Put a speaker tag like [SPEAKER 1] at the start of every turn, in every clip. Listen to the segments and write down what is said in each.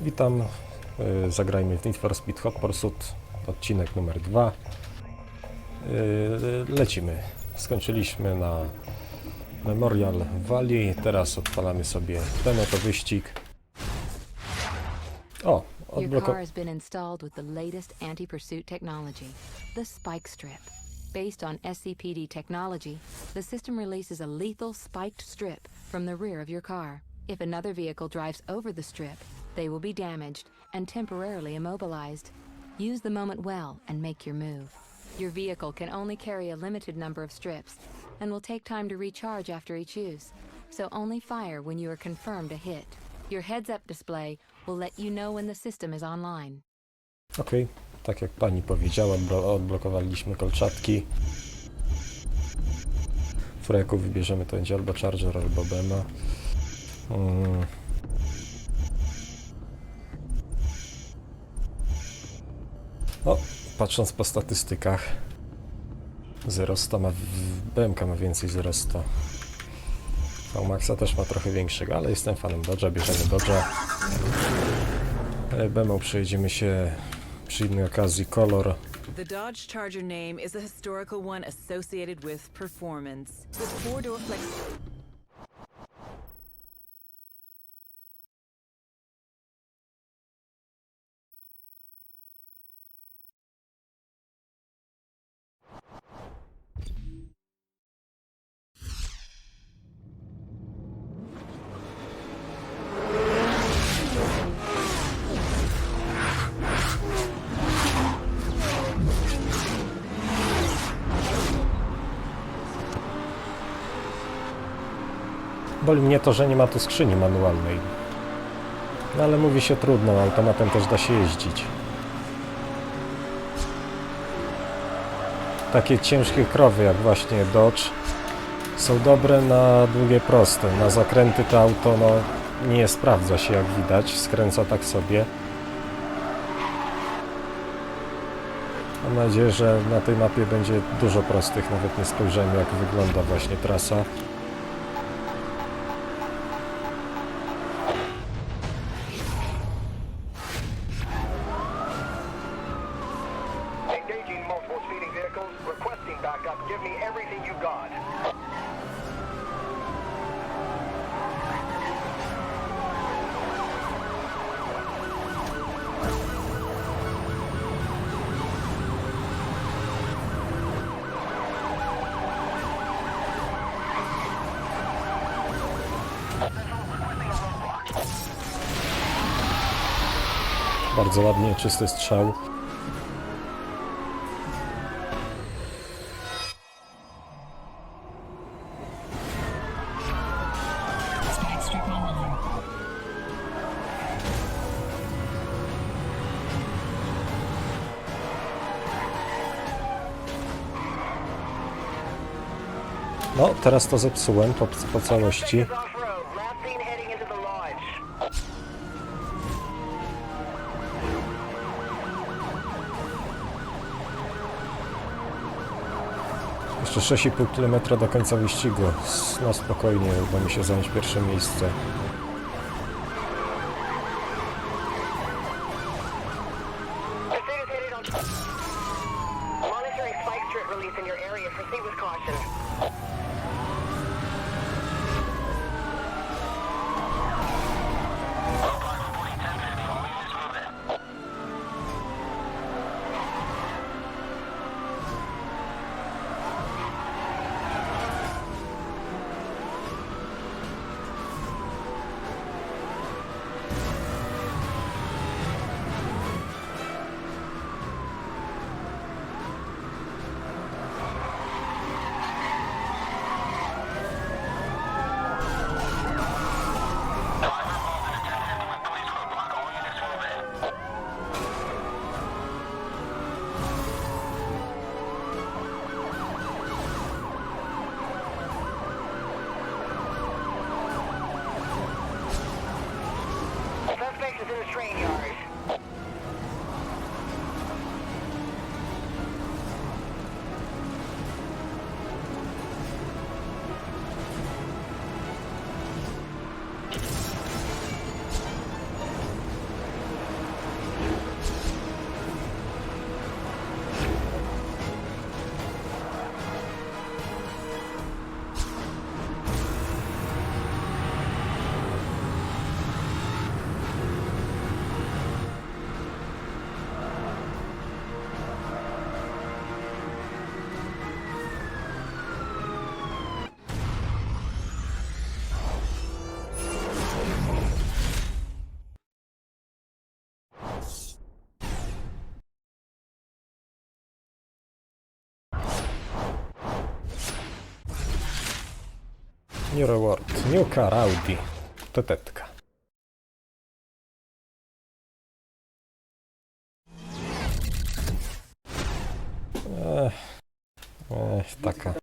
[SPEAKER 1] Witam. Y, Zagrajmy w Need for Speed Hot Pursuit, odcinek numer 2. Lecimy. Skończyliśmy na Memorial Valley. Teraz odpalamy sobie ten oto wyścig. O,
[SPEAKER 2] Your car has been installed with the latest anti-pursuit technology, the Spike Strip. Based on SCPD technology, the system releases a lethal spiked strip from the rear of your car. If another vehicle drives over the strip, they will be damaged and temporarily immobilized. Use the moment well and make your move. Your vehicle can only carry a limited number of strips and will take time to recharge after each use, so only fire when you are confirmed a hit. Your heads-up display will let you know when the system is online.
[SPEAKER 1] Okej, tak jak pani powiedziała, odblokowaliśmy kolczatki. W reku wybierzemy to będzie albo Charger, albo Bema. Mm. O, patrząc po statystykach, 0,100 ma, BMK ma więcej 0,100. V-Maxa też ma trochę większego, ale jestem fanem Dodge'a, bierzemy Dodge'a. E, Bemą przejedziemy się przy innej okazji kolor.
[SPEAKER 3] The Dodge Charger name is a historical one associated with performance. With four-door flex.
[SPEAKER 1] Boli mnie to, że nie ma tu skrzyni manualnej. No ale mówi się trudno, automatem też da się jeździć. Takie ciężkie krowy jak właśnie Dodge są dobre na długie proste. Na zakręty to auto no, nie sprawdza się jak widać, skręca tak sobie. Mam nadzieję, że na tej mapie będzie dużo prostych, nawet nie spojrzymy jak wygląda właśnie trasa. Bardzo ładnie, czysty strzał. No, teraz to zepsułem po, po całości. 6,5 km do końca wyścigu. No spokojnie, uda mi się zająć pierwsze miejsce.
[SPEAKER 4] Monitoring spike strip release in your area. Proceed with caution. Train
[SPEAKER 1] New reward. New car Audi. Tetetka. Ech, ech, taka.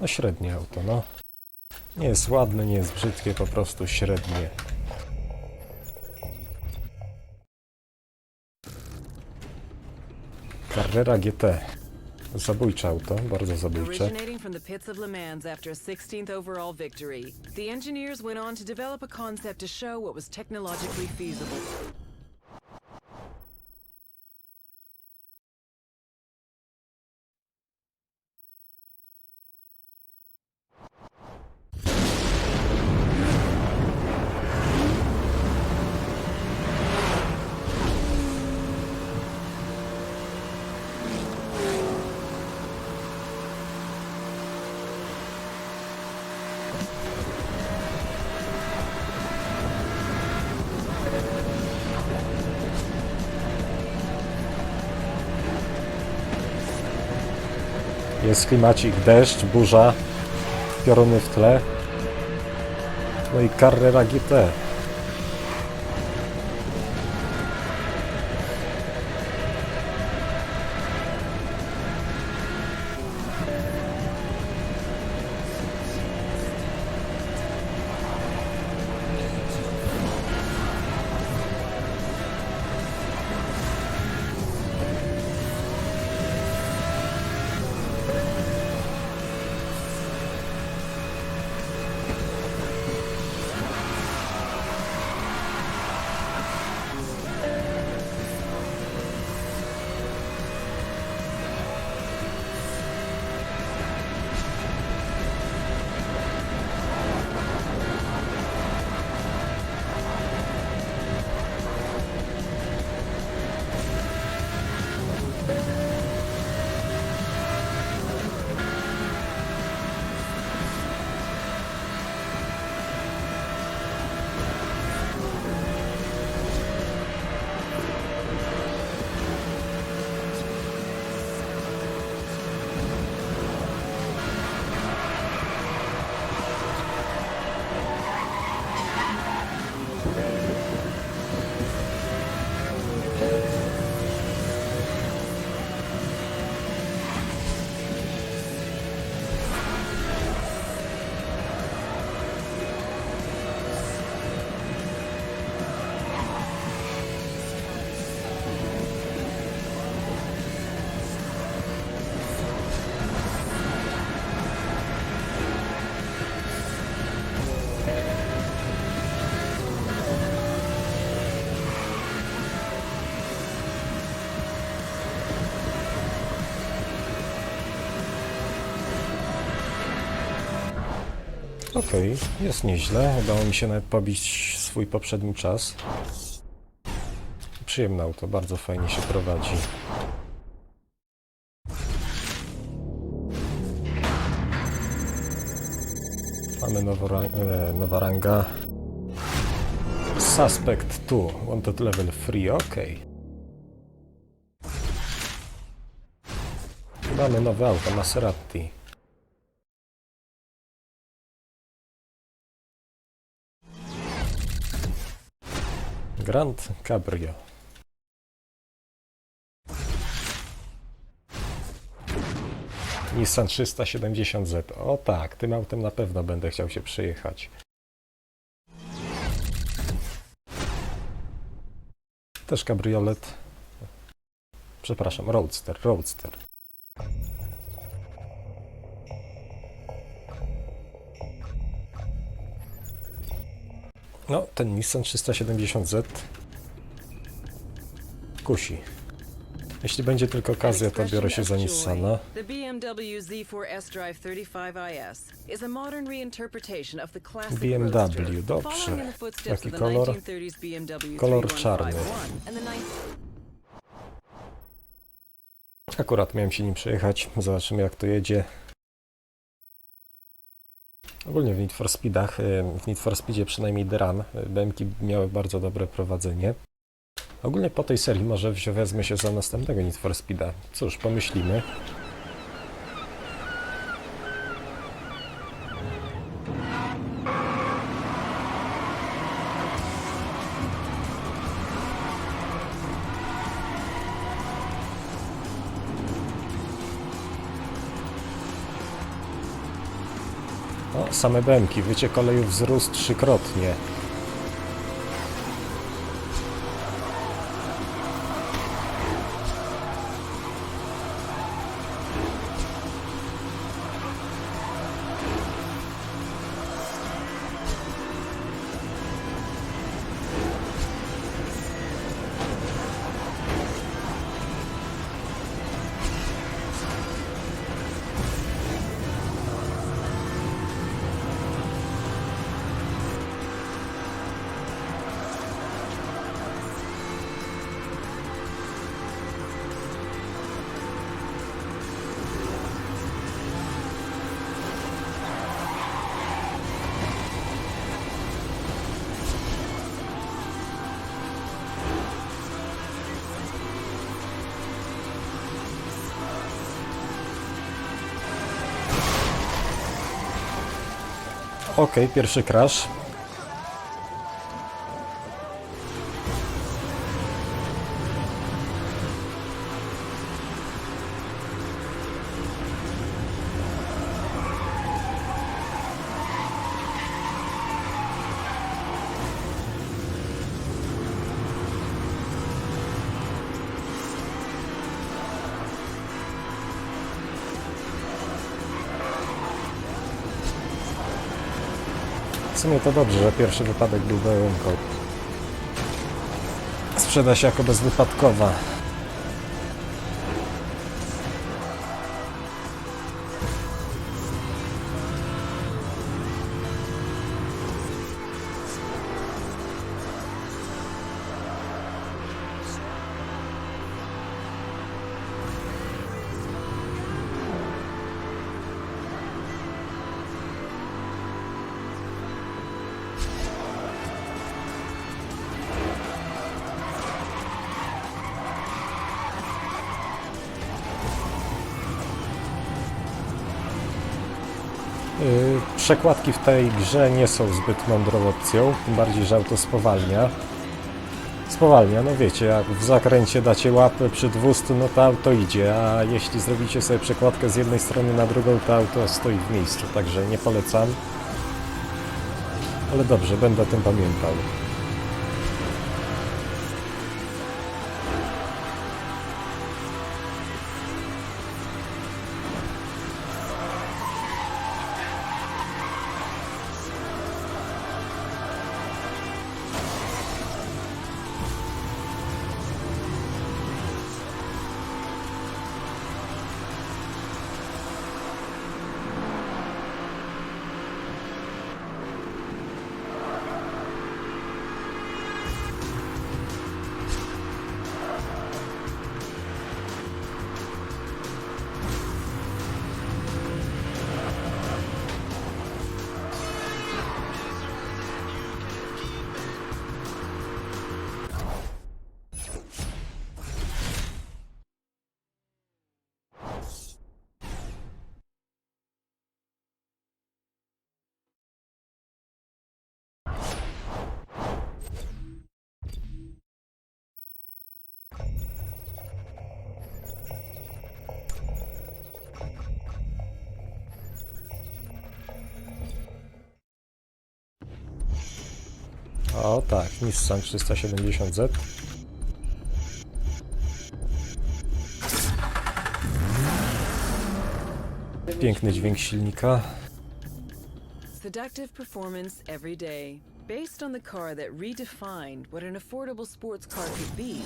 [SPEAKER 1] No średnie auto, no. Nie jest ładne, nie jest brzydkie, po prostu średnie. Carrera GT. Zabójcze auto, bardzo zabójcze.
[SPEAKER 3] Originating from the pits of Le Mans after a 16th overall victory, the engineers went on to develop a concept to show what was technologically feasible.
[SPEAKER 1] Jest klimacik, deszcz, burza, pioruny w tle. No i Carrera GT. Okej, jest nieźle. Udało mi się nawet pobić swój poprzedni czas. Przyjemne auto, bardzo fajnie się prowadzi. Mamy nowo, e, nowa ranga. Suspect 2, wanted level 3, ok. Mamy nowe auto, Maserati. Grand Cabrio. Nissan 370Z. O tak, tym autem na pewno będę chciał się przejechać. Też kabriolet. Przepraszam, roadster, roadster. No, ten Nissan 370Z kusi. Jeśli będzie tylko okazja, to biorę się za Nissana.
[SPEAKER 3] The BMW Z4 S-Drive 35IS is a modern reinterpretation of the classic
[SPEAKER 1] BMW, dobrze. Jaki kolor?
[SPEAKER 3] 1930s BMW
[SPEAKER 1] Kolor
[SPEAKER 3] 3151
[SPEAKER 1] czarny.
[SPEAKER 3] and the 9
[SPEAKER 1] Akurat miałem się nim przejechać. Zobaczymy jak to jedzie. Ogólnie w Need for Speedach, y, w Need for Speedzie przynajmniej The Ram, y, BMki miały bardzo dobre prowadzenie. Ogólnie po tej serii może wezmę się za następnego Need for Speeda. Cóż, pomyślimy. Same BMki. Wyciek oleju wzrósł trzykrotnie. Okej, pierwszy crash. Sumie to dobrze, że pierwszy wypadek był bełymką. Sprzeda się jako bezwypadkowa. Przekładki w tej grze nie są zbyt mądrą opcją, tym bardziej, że auto spowalnia. Spowalnia, no wiecie, jak w zakręcie dacie łapę przy 200, no to auto idzie, a jeśli zrobicie sobie przekładkę z jednej strony na drugą, to auto stoi w miejscu, także nie polecam. Ale dobrze, będę o tym pamiętał. O tak, Nissan 370Z. Piękny dźwięk silnika.
[SPEAKER 3] Seductive performance every day. Based on the car that redefined what an affordable sports car could be.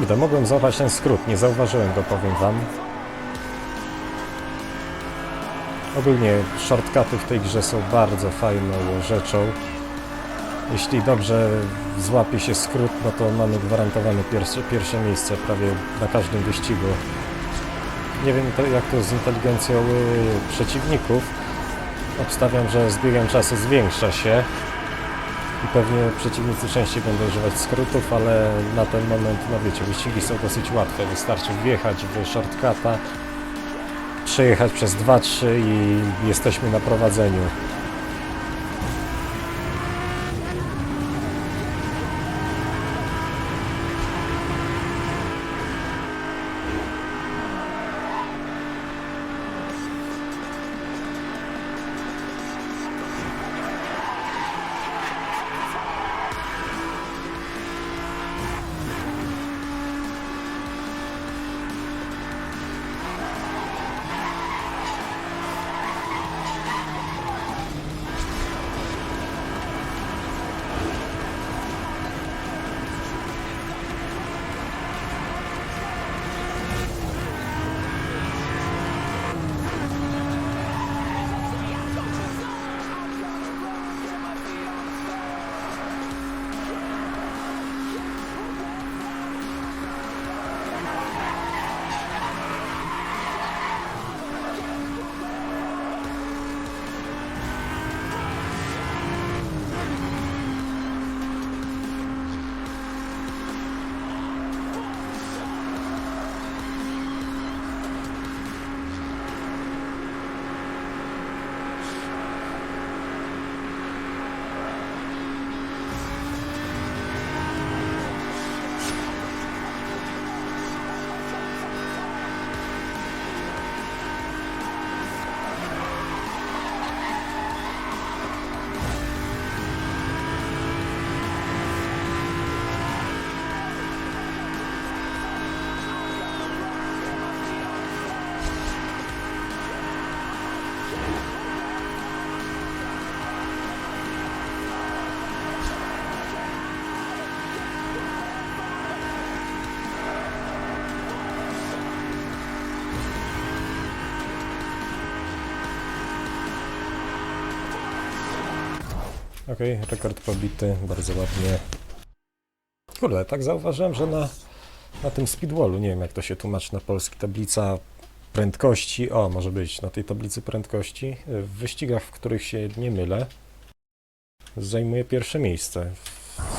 [SPEAKER 1] Kurde, mogłem złapać ten skrót, nie zauważyłem go, powiem wam. Ogólnie shortcuty w tej grze są bardzo fajną rzeczą. Jeśli dobrze złapie się skrót, no to mamy gwarantowane pierwsze, pierwsze miejsce prawie na każdym wyścigu. Nie wiem to, jak to z inteligencją y, przeciwników. Obstawiam, że z biegiem czasu zwiększa się i pewnie przeciwnicy częściej będą używać skrótów, ale na ten moment, no wiecie, wyścigi są dosyć łatwe. Wystarczy wjechać w shortcuta, przejechać przez 2-3 i jesteśmy na prowadzeniu. Okej, rekord pobity, bardzo ładnie. Kurde, tak zauważyłem, że na, na tym speedwallu, nie wiem jak to się tłumaczy na polski, tablica prędkości, o może być, na tej tablicy prędkości, w wyścigach, w których się nie mylę, zajmuje pierwsze miejsce.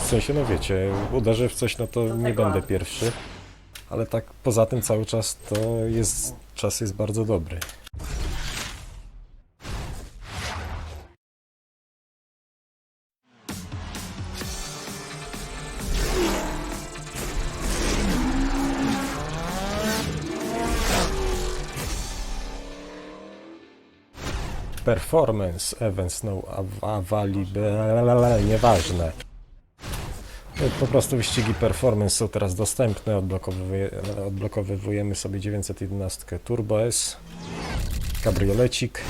[SPEAKER 1] W sensie, no wiecie, uderzę w coś, no to nie będę pierwszy, ale tak poza tym cały czas to jest, czas jest bardzo dobry. Performance Events, no awali, nieważne. Po prostu wyścigi performance są teraz dostępne, odblokowuje, odblokowujemy sobie 911 Turbo S, kabriolecik.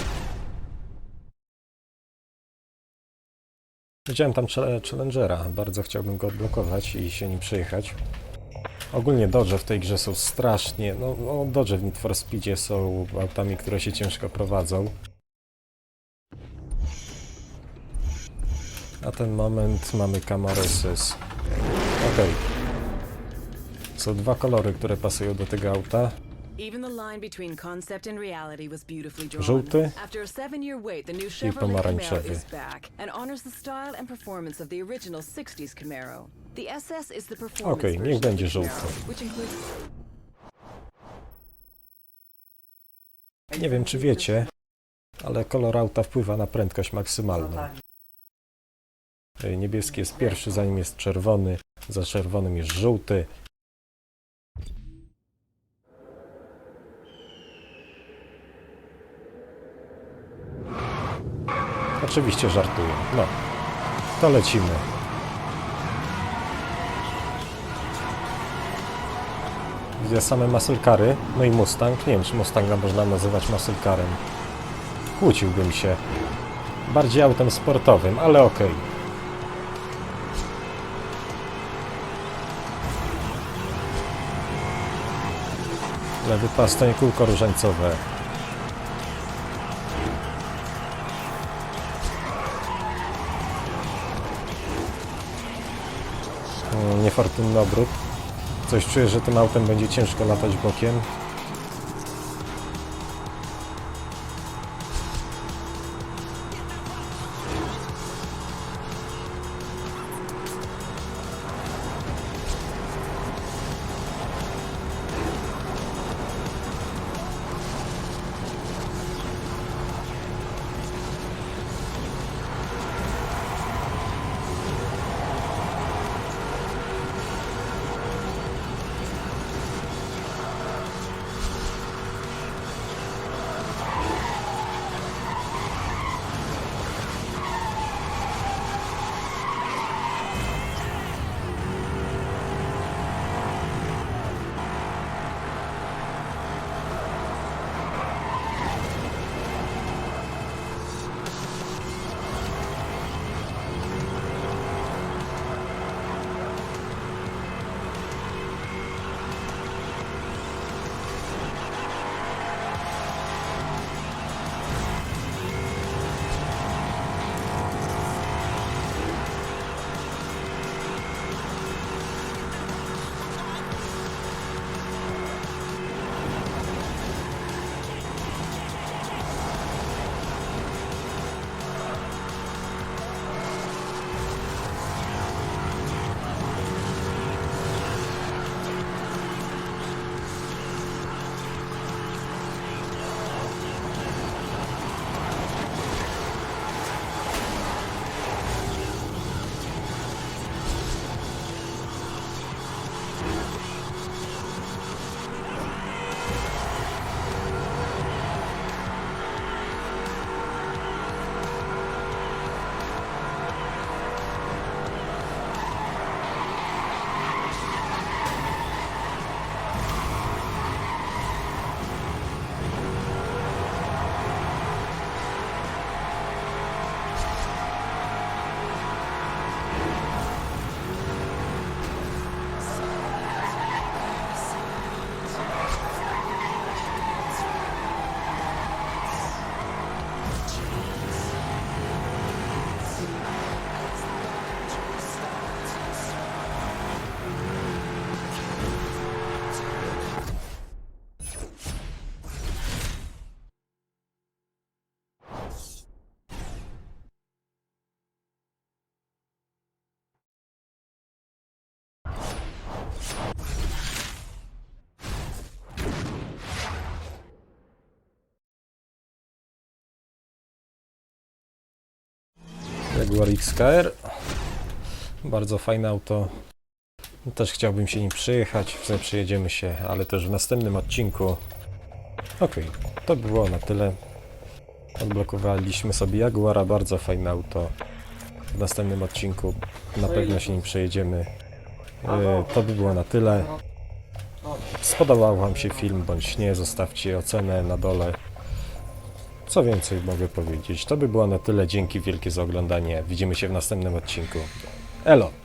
[SPEAKER 1] Widziałem tam Challengera, bardzo chciałbym go odblokować i się nim przejechać. Ogólnie Dodge w tej grze są strasznie, no, no Dodge w Need for Speedzie są autami, które się ciężko prowadzą. Na ten moment mamy Camaro SS. Okej. Są dwa kolory, które pasują do tego auta. Żółty
[SPEAKER 3] Chevrolet
[SPEAKER 1] pomarańczowy.
[SPEAKER 3] Camaro is back and honors the style and performance of the original 60s Camaro. The SS is the performance
[SPEAKER 1] Okej, niech będzie żółty. Nie wiem, czy wiecie, ale kolor auta wpływa na prędkość maksymalną. Y, Niebieski jest pierwszy, zanim jest czerwony, za czerwonym jest żółty. Oczywiście żartuję. No, to lecimy. Widzę same muscle no i Mustang. Nie wiem, czy Mustanga można nazywać muscle carem. Kłóciłbym się. Bardziej autem sportowym, ale okej. Lewy pas to nie kółko różańcowe. Mm, Niefortunny obrót. Coś czuję, że tym autem będzie ciężko latać bokiem. Jaguar XKR. Bardzo fajne auto. Też chciałbym się nim przyjechać. W sumie przyjedziemy się, ale też w następnym odcinku. Okej, to było na tyle. Odblokowaliśmy sobie Jaguara, bardzo fajne auto. W następnym odcinku na pewno się nim przejedziemy. E, To by było na tyle. Spodobał Wam się film bądź nie, zostawcie ocenę na dole. Co więcej mogę powiedzieć? To by było na tyle. Dzięki wielkie za oglądanie. Widzimy się w następnym odcinku. Elo!